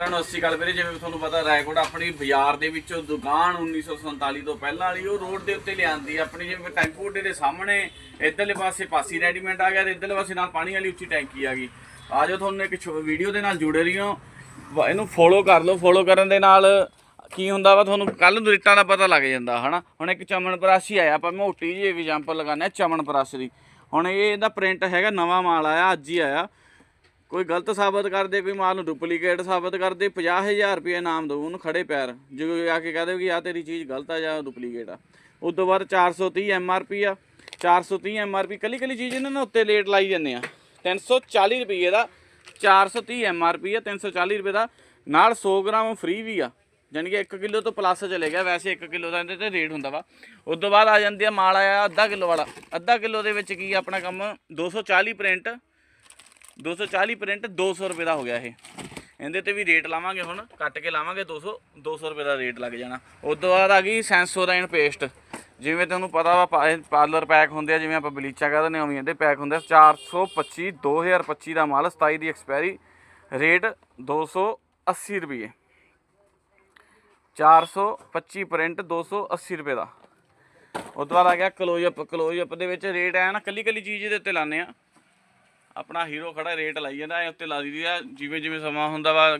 ਸਾਰਿਆਂ ਨੂੰ ਅੱਸੀ ਗੱਲ ਵੀਰੇ, ਜਿਵੇਂ ਤੁਹਾਨੂੰ ਪਤਾ ਰਾਏਕੋਟ ਆਪਣੀ ਬਾਜ਼ਾਰ ਦੇ ਵਿੱਚੋਂ ਦੁਕਾਨ 1947 ਤੋਂ ਪਹਿਲਾਂ ਵਾਲੀ, ਉਹ ਰੋਡ ਦੇ ਉੱਤੇ ਲਿਆਂਦੀ ਆਪਣੀ ਜਿਵੇਂ ਟੈਂਕੂ ਅੱਡੇ ਦੇ ਸਾਹਮਣੇ, ਇਧਰਲੇ ਪਾਸੇ ਪਾਸੀ ਰੈਡੀਮੈਂਟ ਆ ਗਿਆ ਤੇ ਇਧਰਲੇ ਪਾਸੇ ਨਾਲ ਪਾਣੀ ਵਾਲੀ ਉੱਚੀ ਟੈਂਕੀ ਆ ਗਈ। ਆ ਜਾਓ ਤੁਹਾਨੂੰ ਇੱਕ ਵੀਡੀਓ ਦੇ ਨਾਲ ਜੁੜੇ ਰਹੀਓ। ਵਾ- ਇਹਨੂੰ ਫੋਲੋ ਕਰ ਲਓ ਫੋਲੋ ਕਰਨ ਦੇ ਨਾਲ ਕੀ ਹੁੰਦਾ ਵਾ, ਤੁਹਾਨੂੰ ਕੱਲ ਨੂੰ ਰੇਟਾਂ ਦਾ ਪਤਾ ਲੱਗ ਜਾਂਦਾ, ਹਨਾ? ਹੁਣ ਇੱਕ ਚਮਨ ਪਰਾਸੀ ਆਇਆ, ਆਪਾਂ ਮੋਟੀ ਜਿਹੀ ਐਗਜ਼ਾਮਪਲ ਲਗਾਉਂਦੇ ਹਾਂ, ਚਮਨ ਪਰਾਸ। ਦੀ ਹੁਣ ਇਹ ਇਹਦਾ ਪ੍ਰਿੰਟ ਹੈਗਾ, ਨਵਾਂ ਮਾਲ ਆਇਆ, ਅੱਜ ਹੀ ਆਇਆ। ਕੋਈ ਗਲਤ ਸਾਬਤ ਕਰਦੇ, ਕੋਈ ਮਾਲ ਨੂੰ ਡੁਪਲੀਕੇਟ ਸਾਬਤ ਕਰਦੇ 50000 ਰੁਪਏ ਇਨਾਮ ਦਊ ਉਹਨੂੰ ਖੜੇ ਪੈਰ। ਜੇ ਕੋਈ ਆ ਕੇ ਕਹਦੇ ਕਿ ਆ ਤੇਰੀ ਚੀਜ਼ ਗਲਤ ਆ ਜਾਂ ਡੁਪਲੀਕੇਟ ਆ। ਉਸ ਤੋਂ ਬਾਅਦ 430 ਐਮਆਰਪੀ ਆ। 430 ਐਮਆਰਪੀ ਕੱਲੀ ਕੱਲੀ ਚੀਜ਼ ਇਹਨਾਂ ਨੇ ਉੱਤੇ ਲੇਟ ਲਾਈ ਜਾਂਦੇ ਆ। 340 ਰੁਪਏ ਦਾ 430 ਐਮਆਰਪੀ ਆ 340 ਰੁਪਏ ਦਾ। ਨਾਲ 100 ਗ੍ਰਾਮ ਫ੍ਰੀ ਵੀ ਆ। ਜਾਣੀ ਕਿ 1 ਕਿਲੋ ਤੋਂ ਪਲੱਸ ਚਲੇ ਗਿਆ, ਵੈਸੇ 1 ਕਿਲੋ ਦਾ ਇਹਦੇ ਤੇ ਰੇਟ ਹੁੰਦਾ ਵਾ। ਉਸ ਤੋਂ ਬਾਅਦ ਆ ਜਾਂਦੀ ਆ ਮਾਲ ਆਇਆ ਅੱਧਾ ਕਿਲੋ ਵਾਲਾ। ਅੱਧਾ ਕਿਲੋ ਦੇ ਵਿੱਚ ਕੀ ਆਪਣਾ ਕੰਮ? 240 ਪ੍ਰਿੰਟ 240 ਪ੍ਰਿੰਟ 200 ਰੁਪਏ ਦਾ ਹੋ ਗਿਆ ਇਹ। ਇਹਦੇ ਤੇ ਵੀ ਰੇਟ ਲਾਵਾਂਗੇ ਹੁਣ, ਕੱਟ ਕੇ ਲਾਵਾਂਗੇ 200 200 ਰੁਪਏ ਦਾ ਰੇਟ ਲੱਗ ਜਾਣਾ। ਉਸ ਤੋਂ ਬਾਅਦ ਆ ਗਈ ਸੈਂਸੋਰਾਈਨ ਪੇਸਟ ਜਿਵੇਂ ਤੁਹਾਨੂੰ ਪਤਾ ਵਾ, ਪਾ- ਪਾਰਲਰ ਪੈਕ ਹੁੰਦੇ ਆ, ਜਿਵੇਂ ਆਪਾਂ ਬਲੀਚਾ ਕਹਿੰਦੇ ਨੇ ਉਵੇਂ ਇਹਦੇ ਪੈਕ ਹੁੰਦੇ ਆ। 425 2025 ਦਾ ਮਾਲ 27 ਦੀ ਐਕਸਪਾਇਰੀ ਰੇਟ 280 ਰੁਪਏ। 425 ਪ੍ਰਿੰਟ 280 ਰੁਪਏ ਦਾ। ਉਸ ਤੋਂ ਬਾਅਦ ਆ ਗਿਆ ਕਲੋਜ਼ ਅਪ ਕਲੋਜ਼ ਅਪ ਦੇ ਵਿੱਚ ਰੇਟ ਆਇਆ ਨਾ ਕੱਲੀ ਕੱਲੀ ਚੀਜ਼ ਦੇ ਉੱਤੇ ਲਾਣੇ ਆ। ਆਪਣਾ ਹੀਰੋ ਖੜਾ ਰੇਟ ਲਾਈ ਜਾਂਦਾ, ਐ ਉੱਤੇ ਲਾ ਦਈਦੀ ਆ ਜਿਵੇਂ ਜਿਵੇਂ ਸਮਾਂ ਹੁੰਦਾ ਵਾ